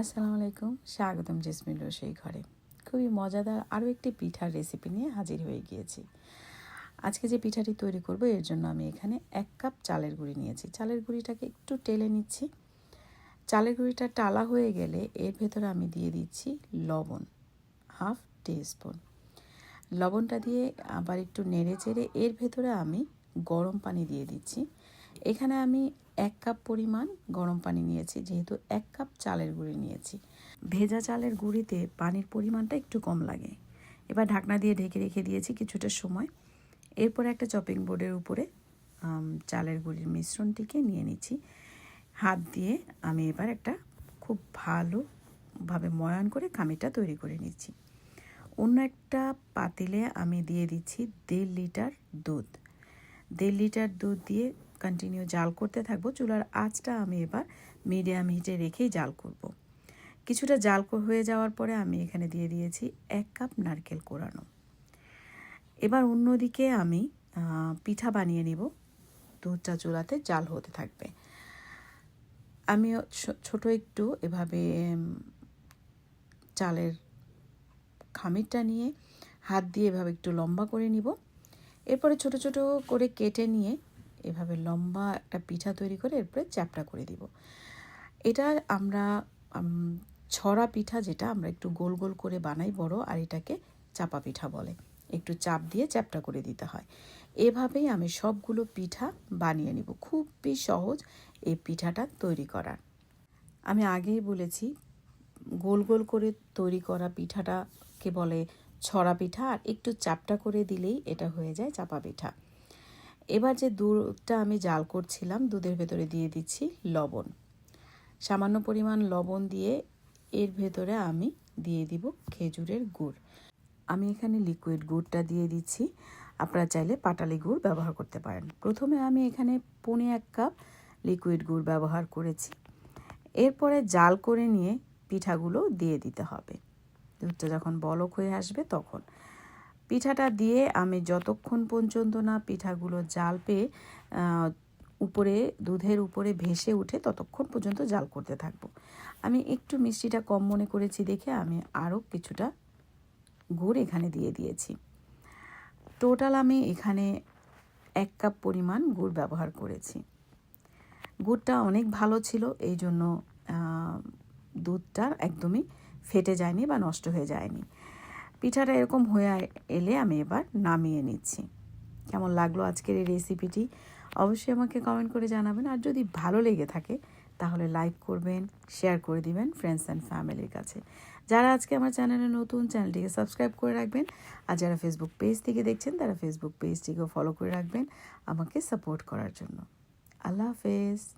আসসালামু আলাইকুম, স্বাগতম জেসমিন রসই ঘরে। খুবই মজাদার আরও একটি পিঠার রেসিপি নিয়ে হাজির হয়ে গিয়েছি। আজকে যে পিঠাটি তৈরি করব, এর জন্য আমি এখানে এক কাপ চালের গুঁড়ি নিয়েছি। চালের গুঁড়িটাকে একটু টেলে নিচ্ছি। চালের গুঁড়িটা টালা হয়ে গেলে এর ভেতরে আমি দিয়ে দিচ্ছি লবণ, হাফ স্পুন লবণটা দিয়ে আবার একটু নেড়ে চেড়ে এর ভেতরে আমি গরম পানি দিয়ে দিচ্ছি। এখানে আমি এক কাপ পরিমাণ গরম পানি নিয়েছি, যেহেতু এক কাপ চালের গুঁড়ি নিয়েছি। ভেজা চালের গুঁড়িতে পানির পরিমাণটা একটু কম লাগে। এবার ঢাকনা দিয়ে ঢেকে রেখে দিয়েছি কিছুটা সময়। এরপর একটা চপিং বোর্ডের উপরে চালের গুঁড়ির মিশ্রণটিকে নিয়ে নিচ্ছি। হাত দিয়ে আমি এবার একটা খুব ভালোভাবে ময়ান করে খামিটা তৈরি করে নিচ্ছি। অন্য একটা পাতিলে আমি দিয়ে দিচ্ছি দেড় লিটার দুধ। দেড় লিটার দুধ দিয়ে কন্টিনিউ জাল করতে থাকব। চুলার আঁচটা আমি এবার মিডিয়াম হিটে রেখেই জাল করব। কিছুটা জাল হয়ে যাওয়ার পরে আমি এখানে দিয়ে দিয়েছি এক কাপ নারকেল কোরানো। এবার অন্যদিকে আমি পিঠা বানিয়ে নিব। দুধটা চুলাতে জাল হতে থাকবে। আমি ছোট একটু এভাবে চালের খামিরটা নিয়ে হাত দিয়ে এভাবে একটু লম্বা করে নিব। এরপরে ছোট ছোট করে কেটে নিয়ে এভাবে লম্বা একটা পিঠা তৈরি করে এরপরে চ্যাপটা করে দিব। এটা আমরা ছড়া পিঠা যেটা আমরা একটু গোল গোল করে বানাই বড় আর এটাকে চাপা পিঠা বলে। একটু চাপ দিয়ে চ্যাপটা করে দিতে হয়। এভাবেই আমি সবগুলো পিঠা বানিয়ে নিব। খুবই সহজ এই পিঠাটা তৈরি করার। আমি আগেই বলেছি, গোল গোল করে তৈরি করা পিঠাটাকে বলে ছড়া পিঠা আর একটু চাপটা করে দিলেই এটা হয়ে যায় চাপা পিঠা। এবার যে দুধটা আমি জাল করছিলাম, দুধের ভেতরে দিয়ে দিচ্ছি লবণ। সামান্য পরিমাণ লবণ দিয়ে এর ভেতরে আমি দিয়ে দিব খেজুরের গুড়। আমি এখানে লিকুইড গুড়টা দিয়ে দিচ্ছি। আপনারা চাইলে পাটালি গুড় ব্যবহার করতে পারেন। প্রথমে আমি এখানে পনে এক কাপ লিকুইড গুড় ব্যবহার করেছি। এরপরে জাল করে নিয়ে পিঠাগুলো দিয়ে দিতে হবে। দুধটা যখন বলক হয়ে আসবে তখন। পিঠাটা দিয়ে আমি যতক্ষণ পর্যন্ত না পিঠাগুলো জাল পেয়ে উপরে, দুধের উপরে ভেসে উঠে ততক্ষণ পর্যন্ত জাল করতে থাকব। আমি একটু মিষ্টিটা কম মনে করেছি দেখে আমি আরও কিছুটা গুড় এখানে দিয়ে দিয়েছি। টোটাল আমি এখানে এক কাপ পরিমাণ গুড় ব্যবহার করেছি। গুড়টা অনেক ভালো ছিল, এই জন্য দুধটা একদমই ফেটে যায়নি বা নষ্ট হয়ে যায়নি। পিঠাটা এরকম হয়ে এলে আমি এবার নামিয়ে নিচ্ছি। কেমন লাগল আজকের এই রেসিপিটি অবশ্যই আমাকে কমেন্ট করে জানাবেন। আর যদি ভালো লেগে থাকে, তাহলে লাইক করবেন শেয়ার করে দিবেন ফ্রেন্ডস অ্যান্ড ফ্যামিলির কাছে। যারা আজকে আমার চ্যানেলে নতুন চ্যানেলটিকে সাবস্ক্রাইব করে রাখবেন। আর যারা ফেসবুক পেজ থেকে দেখছেন, তারা ফেসবুক পেজটিকেও ফলো করে রাখবেন আমাকে সাপোর্ট করার জন্য। আল্লাহ হাফেজ।